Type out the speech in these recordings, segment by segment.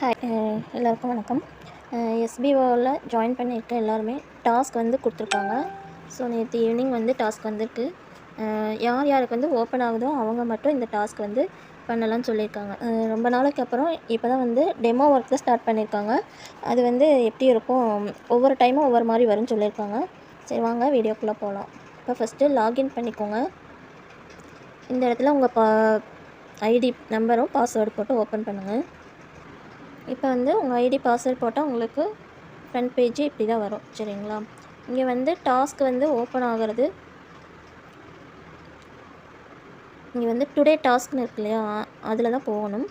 Hi uh, எல்லாருக்கும் வணக்கம். Uh, எஸ்பிஓவில் join பண்ணியிருக்க எல்லாருமே டாஸ்க் வந்து கொடுத்துருக்காங்க. ஸோ நேற்று ஈவினிங் வந்து டாஸ்க் வந்திருக்கு. Uh, யார் யாருக்கு வந்து ஓப்பன் ஆகுதோ அவங்க மட்டும் இந்த டாஸ்க் வந்து பண்ணலாம்னு சொல்லியிருக்காங்க. ரொம்ப நாளைக்கு அப்புறம் இப்போ தான் வந்து டெமோ ஒர்க் தான் ஸ்டார்ட் பண்ணியிருக்காங்க. அது வந்து எப்படி இருக்கும்? ஒவ்வொரு டைமும் ஒவ்வொரு மாதிரி வரும்னு சொல்லியிருக்காங்க. சரி வாங்க வீடியோக்குள்ளே போகலாம் இப்போ ஃபஸ்ட்டு லாகின் பண்ணிக்கோங்க. இந்த இடத்துல உங்கள் பா ஐடி நம்பரும் பாஸ்வேர்டு போட்டு ஓப்பன் பண்ணுங்கள் இப்போ வந்து உங்கள் ஐடி பாஸ்வேர்ட் போட்டால் உங்களுக்கு ஃப்ரண்ட் பேஜ் இப்படி தான் வரும் சரிங்களா? இங்கே வந்து டாஸ்க் வந்து ஓப்பன் ஆகிறது. இங்கே வந்து டுடே டாஸ்க்னு இருக்கு இல்லையா? அதில் தான் போகணும்.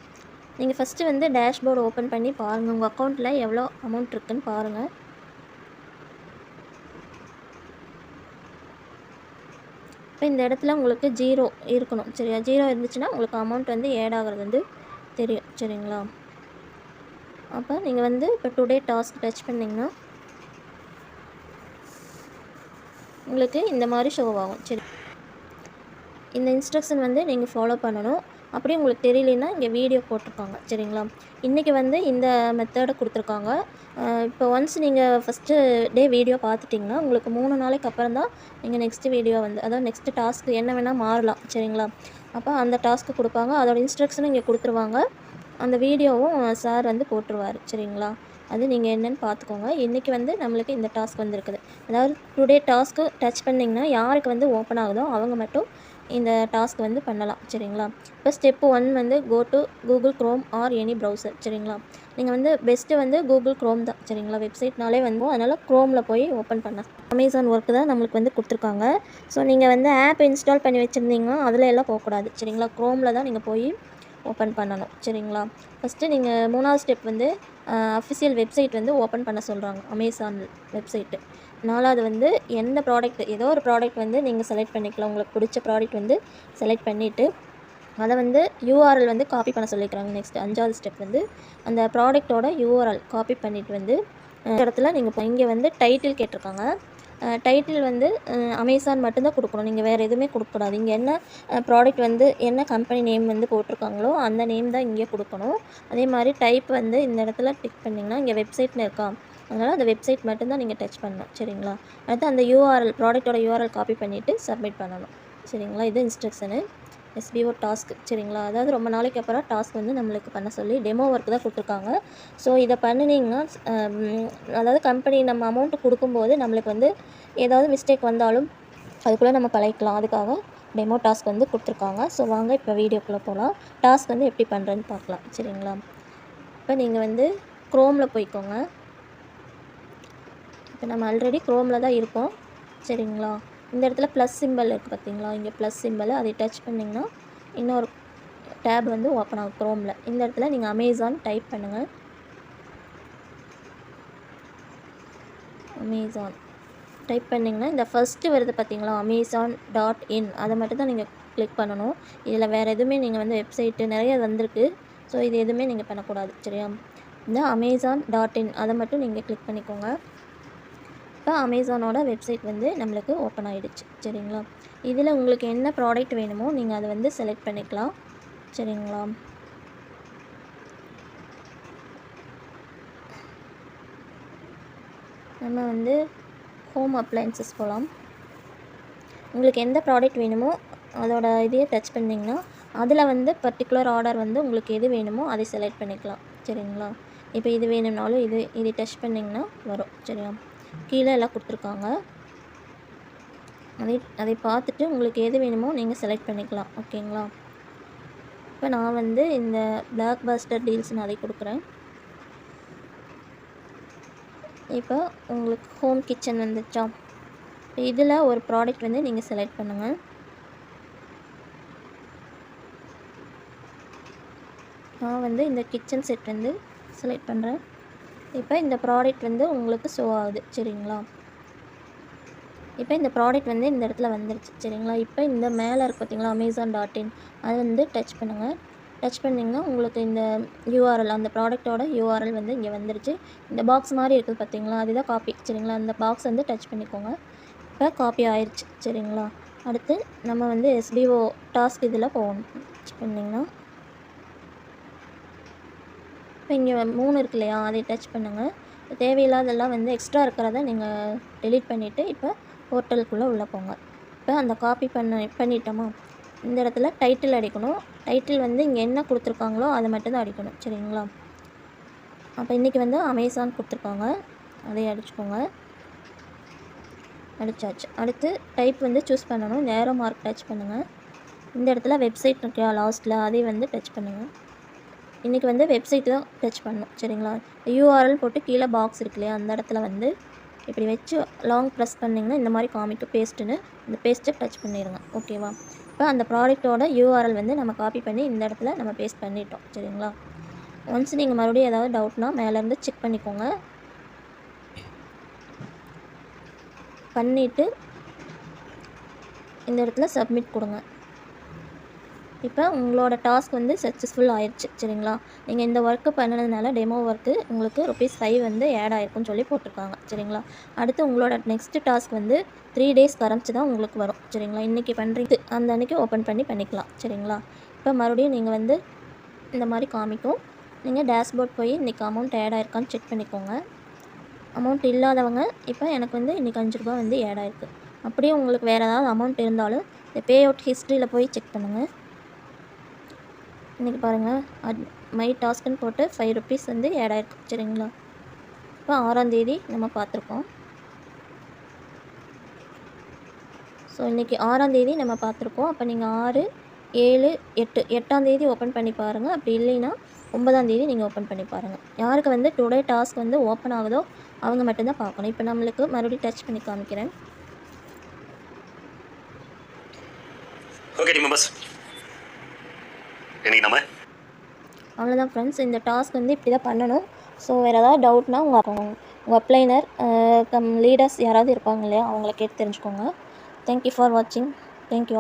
நீங்கள் ஃபஸ்ட்டு வந்து டேஷ்போர்டு ஓப்பன் பண்ணி பாருங்கள் உங்கள் அக்கௌண்ட்டில் எவ்வளோ அமௌண்ட் இருக்குன்னு பாருங்கள் இப்போ இந்த இடத்துல உங்களுக்கு ஜீரோ இருக்கணும் சரியா? ஜீரோ இருந்துச்சுன்னா உங்களுக்கு அமௌண்ட் வந்து ஏட் ஆகிறது வந்து தெரியும் சரிங்களா? அப்போ நீங்கள் வந்து இப்போ டுடே டாஸ்க் டச் பண்ணிங்கன்னா உங்களுக்கு இந்த மாதிரி ஷோ ஆகும். சரி. இந்த இன்ஸ்ட்ரக்ஷன் வந்து நீங்கள் ஃபாலோ பண்ணணும். அப்படியே உங்களுக்கு தெரியலன்னா இங்கே வீடியோ போட்டிருக்காங்க சரிங்களா? இன்றைக்கி வந்து இந்த மெத்தடை கொடுத்துருக்காங்க. இப்போ ஒன்ஸ் நீங்கள் ஃபஸ்ட்டு டே வீடியோ பார்த்துட்டிங்கன்னா உங்களுக்கு மூணு நாளைக்கு அப்புறம் தான் நீங்கள் நெக்ஸ்ட்டு வீடியோ வந்து அதாவது நெக்ஸ்ட்டு டாஸ்க்கு என்ன வேணால் மாறலாம். சரிங்களா? அப்போ அந்த டாஸ்க்கு கொடுப்பாங்க. அதோட இன்ஸ்ட்ரக்ஷனும் இங்கே கொடுத்துருவாங்க. அந்த வீடியோவும் சார் வந்து போட்டுருவார். சரிங்களா? அது நீங்கள் என்னென்னு பார்த்துக்கோங்க இன்றைக்கி வந்து நம்மளுக்கு இந்த டாஸ்க் வந்துருக்குது. அதாவது டுடே டாஸ்க்கு டச் பண்ணிங்கன்னா யாருக்கு வந்து ஓப்பன் ஆகுதோ அவங்க மட்டும் இந்த டாஸ்க் வந்து பண்ணலாம். சரிங்களா? இப்போ ஸ்டெப்பு ஒன் வந்து go to Google Chrome or any browser சரிங்களா? நீங்கள் வந்து பெஸ்ட்டு வந்து கூகுள் க்ரோம் தான். சரிங்களா? வெப்சைட்னாலே வந்து அதனால் க்ரோமில் போய் ஓப்பன் பண்ணலாம். அமேசான் ஒர்க்கு தான் நம்மளுக்கு வந்து கொடுத்துருக்காங்க. ஸோ நீங்கள் வந்து ஆப் இன்ஸ்டால் பண்ணி வச்சுருந்தீங்கன்னா அதில் எல்லாம் போகக்கூடாது. சரிங்களா? க்ரோமில் தான் நீங்கள் போய் ஓப்பன் பண்ணணும் சரிங்களா? ஃபஸ்ட்டு நீங்கள் மூணாவது ஸ்டெப் வந்து அஃபிஷியல் வெப்சைட் வந்து ஓப்பன் பண்ண சொல்கிறாங்க அமேசான் வெப்சைட்டு நாலாவது வந்து எந்த ப்ராடக்ட் ஏதோ ஒரு ப்ராடக்ட் வந்து நீங்கள் செலக்ட் பண்ணிக்கலாம். உங்களுக்கு பிடிச்ச ப்ராடக்ட் வந்து செலக்ட் பண்ணிவிட்டு அதை வந்து யூஆர்எல் வந்து காப்பி பண்ண சொல்லிக்கிறாங்க. நெக்ஸ்ட் அஞ்சாவது ஸ்டெப் வந்து அந்த ப்ராடக்ட்டோட யூஆர்எல் காப்பி பண்ணிவிட்டு வந்து இடத்துல நீங்கள் இங்கே வந்து டைட்டில் கேட்டிருக்காங்க. டைட்டில் வந்து அமேசான் மட்டும்தான் கொடுக்கணும். நீங்கள் வேறு எதுவுமே கொடுக்கக்கூடாது. இங்கே என்ன ப்ராடக்ட் வந்து என்ன கம்பெனி நேம் வந்து போட்டிருக்காங்களோ அந்த நேம் தான் இங்கே கொடுக்கணும். அதே மாதிரி டைப் வந்து இந்த இடத்துல டிக் பண்ணிங்கன்னா இங்கே வெப்சைட்னு இருக்கா? அதனால் அந்த வெப்சைட் மட்டும்தான் நீங்கள் டச் பண்ணணும். சரிங்களா? அடுத்து அந்த யூஆர்எல் ப்ராடக்ட்டோட யூஆர்எல் காப்பி பண்ணிவிட்டு சப்மிட் பண்ணணும். சரிங்களா? இது இன்ஸ்ட்ரக்ஷனு எஸ்பிஓ டாஸ்க் சரிங்களா? அதாவது ரொம்ப நாளைக்கு அப்புறம் டாஸ்க் வந்து நம்மளுக்கு பண்ண சொல்லி டெமோ ஒர்க் தான் கொடுத்துருக்காங்க. ஸோ இதை பண்ணினீங்கன்னா அதாவது கம்பெனி நம்ம அமௌண்ட்டு கொடுக்கும்போது நம்மளுக்கு வந்து ஏதாவது மிஸ்டேக் வந்தாலும் அதுக்குள்ளே நம்ம பழகிக்கலாம். அதுக்காக டெமோ டாஸ்க் வந்து கொடுத்துருக்காங்க. ஸோ வாங்க இப்போ வீடியோக்குள்ளே போகலாம் டாஸ்க் வந்து எப்படி பண்ணுறேன்னு பார்க்கலாம் சரிங்களா? இப்போ நீங்கள் வந்து க்ரோமில் போய்க்கோங்க. இப்போ நம்ம ஆல்ரெடி க்ரோமில் தான் இருக்கோம் சரிங்களா? இந்த இடத்துல ப்ளஸ் சிம்பிள் இருக்குது பார்த்தீங்களா இங்கே ப்ளஸ் சிம்பிள் அதை டச் பண்ணிங்கன்னா இன்னொரு டேப் வந்து ஓப்பன் ஆகும் க்ரோமில் இந்த இடத்துல நீங்கள் அமேசான் டைப் பண்ணுங்கள் அமேசான் டைப் பண்ணிங்கன்னா இந்த ஃபஸ்ட்டு வருது பார்த்தீங்களா அமேசான் டாட் இன் அதை மட்டும் தான் நீங்கள் கிளிக் பண்ணணும். இதில் வேறு எதுவுமே நீங்கள் வந்து வெப்சைட்டு நிறைய வந்திருக்கு. ஸோ இது எதுவுமே நீங்கள் பண்ணக்கூடாது சரியா? இந்த அமேசான் டாட் இன் அதை மட்டும் நீங்கள் கிளிக் பண்ணிக்கோங்க. இப்போ அமேசானோட வெப்சைட் வந்து நம்மளுக்கு ஓப்பன் ஆகிடுச்சு சரிங்களா? இதில் உங்களுக்கு என்ன ப்ராடக்ட் வேணுமோ நீங்கள் அதை வந்து செலக்ட் பண்ணிக்கலாம். சரிங்களா? நம்ம வந்து ஹோம் அப்ளைன்சஸ் போகலாம். உங்களுக்கு எந்த ப்ராடக்ட் வேணுமோ அதோட இதையே டச் பண்ணிங்கன்னா அதில் வந்து பர்டிகுலர் ஆர்டர் வந்து உங்களுக்கு எது வேணுமோ அதை செலக்ட் பண்ணிக்கலாம். சரிங்களா? இப்போ இது வேணும்னாலும் இது இதை டச் பண்ணிங்கன்னா வரும். சரியா? கீழே எல்லாம் கொடுத்துருக்காங்க. அதை அதை பார்த்துட்டு உங்களுக்கு எது வேணுமோ நீங்கள் செலக்ட் பண்ணிக்கலாம். ஓகேங்களா இப்போ நான் வந்து இந்த பிளாக் பாஸ்டர் டீல்ஸ் நான் அதை கொடுக்குறேன். இப்போ உங்களுக்கு ஹோம் கிச்சன் வந்துச்சா? இதில் ஒரு ப்ராடக்ட் வந்து நீங்கள் செலக்ட் பண்ணுங்கள் நான் வந்து இந்த கிச்சன் செட் வந்து செலக்ட் பண்ணுறேன் இப்போ இந்த ப்ராடக்ட் வந்து உங்களுக்கு ஷோ ஆகுது சரிங்களா? இப்போ இந்த ப்ராடக்ட் வந்து இந்த இடத்துல வந்துருச்சு சரிங்களா? இப்போ இந்த மேலே இருக்கு பார்த்தீங்களா அமேசான் டாட் இன் அதை வந்து டச் பண்ணுங்கள் டச் பண்ணிங்கன்னா உங்களுக்கு இந்த யூஆர்எல் அந்த ப்ராடக்ட்டோட யூஆர்எல் வந்து இங்கே வந்துருச்சு. இந்த பாக்ஸ் மாதிரி இருக்குது பார்த்தீங்களா அதுதான் காப்பி சரிங்களா? அந்த பாக்ஸ் வந்து டச் பண்ணிக்கோங்க. இப்போ காப்பி ஆயிடுச்சு சரிங்களா? அடுத்து நம்ம வந்து எஸ்பிஓ டாஸ்க் இதில் போகணும். டச் பண்ணிங்கன்னா இப்போ இங்கே மூணு இருக்கு இல்லையா அதை டச் பண்ணுங்கள் தேவையில்லாதெல்லாம் வந்து எக்ஸ்ட்ரா இருக்கிறத நீங்கள் டெலீட் பண்ணிவிட்டு இப்போ போர்ட்டலுக்குள்ளே உள்ளே போங்க. இப்போ அந்த காப்பி பண்ண பண்ணிட்டோமா? இந்த இடத்துல டைட்டில் அடிக்கணும். டைட்டில் வந்து இங்கே என்ன கொடுத்துருக்காங்களோ அதை மட்டும்தான் அடிக்கணும். சரிங்களா? அப்போ இன்றைக்கி வந்து அமேசான் கொடுத்துருக்காங்க. அதை அடிச்சுக்கோங்க. அடிச்சாச்சு. அடுத்து டைப் வந்து சூஸ் பண்ணணும். நேரோ மார்க் டச் பண்ணுங்கள் இந்த இடத்துல வெப்சைட் இருக்கா லாஸ்ட்டில் அதை வந்து டச் பண்ணுங்கள் இன்றைக்கி வந்து வெப்சைட் தான் டச் பண்ணணும் சரிங்களா? யூஆர்எல் போட்டு கீழே பாக்ஸ் இருக்கு இல்லையா? அந்த இடத்துல வந்து இப்படி வச்சு லாங் ப்ரெஸ் பண்ணிங்கன்னா இந்த மாதிரி காமிக்கும் பேஸ்ட்டுன்னு இந்த பேஸ்ட்டை டச் பண்ணிடுங்க. ஓகேவா இப்போ அந்த ப்ராடக்ட்டோட யூஆர்எல் வந்து நம்ம காப்பி பண்ணி இந்த இடத்துல நம்ம பேஸ்ட் பண்ணிட்டோம் சரிங்களா? ஒன்ஸ் நீங்கள் மறுபடியும் ஏதாவது டவுட்னா மேலேருந்து செக் பண்ணிக்கோங்க. பண்ணிவிட்டு இந்த இடத்துல சப்மிட் கொடுங்க. இப்போ உங்களோட டாஸ்க் வந்து சக்ஸஸ்ஃபுல் ஆயிடுச்சு சரிங்களா? நீங்கள் இந்த ஒர்க்கு பண்ணதுனால டெமோ ஒர்க்கு உங்களுக்கு ருபீஸ் ஃபைவ் வந்து ஆட் ஆயிருக்குன்னு சொல்லி போட்டிருக்காங்க சரிங்களா? அடுத்து உங்களோட நெக்ஸ்ட்டு டாஸ்க் வந்து த்ரீ டேஸ் கரைஞ்சி தான் உங்களுக்கு வரும் சரிங்களா? இன்றைக்கி பண்ணுறீங்க அந்த அன்றைக்கி ஓப்பன் பண்ணி பண்ணிக்கலாம் சரிங்களா? இப்போ மறுபடியும் நீங்கள் வந்து இந்த மாதிரி காமிக்கும். நீங்கள் டேஷ்போர்ட் போய் இன்றைக்கி அமௌண்ட் ஆட் ஆயிருக்கான்னு செக் பண்ணிக்கோங்க. அமௌண்ட் இல்லாதவங்க இப்போ எனக்கு வந்து இன்றைக்கி அஞ்சு ரூபா வந்து ஆட் ஆயிருக்கு. அப்படியே உங்களுக்கு வேறு ஏதாவது அமௌண்ட் இருந்தாலும் இந்த பே அவுட் ஹிஸ்ட்ரியில் போய் செக் பண்ணுங்கள் இன்றைக்கி பாருங்கள் அட் மை டாஸ்க்குன்னு போட்டு ஃபைவ் ருபீஸ் வந்து ஆட் ஆயிருக்கு. சரிங்களா? இப்போ ஆறாந்தேதி நம்ம பார்த்துருக்கோம். ஸோ இன்றைக்கி ஆறாந்தேதி நம்ம பார்த்துருக்கோம். அப்போ நீங்கள் ஆறு ஏழு எட்டு எட்டாந்தேதி ஓப்பன் பண்ணி பாருங்கள் அப்படி இல்லைன்னா ஒன்பதாந்தேதி நீங்கள் ஓப்பன் பண்ணி பாருங்கள் யாருக்கு வந்து டுடே டாஸ்க் வந்து ஓப்பன் ஆகுதோ அவங்க மட்டும்தான் பார்க்கணும். இப்போ நம்மளுக்கு மறுபடியும் டச் பண்ணி காமிக்கிறேன். ஓகே மெம்பர்ஸ் இன்னைக்கு நம்ம? அவ்வளோதான் ஃப்ரெண்ட்ஸ் இந்த டாஸ்க் வந்து இப்படி தான் பண்ணணும். ஸோ வேறு ஏதாவது டவுட்னா உங்கள் உங்கள் அப்ளைனர் கம் லீடர்ஸ் யாராவது இருப்பாங்க இல்லையா? அவங்கள கேட்டு தெரிஞ்சுக்கோங்க. தேங்க்யூ ஃபார் வாட்சிங் தேங்க்யூ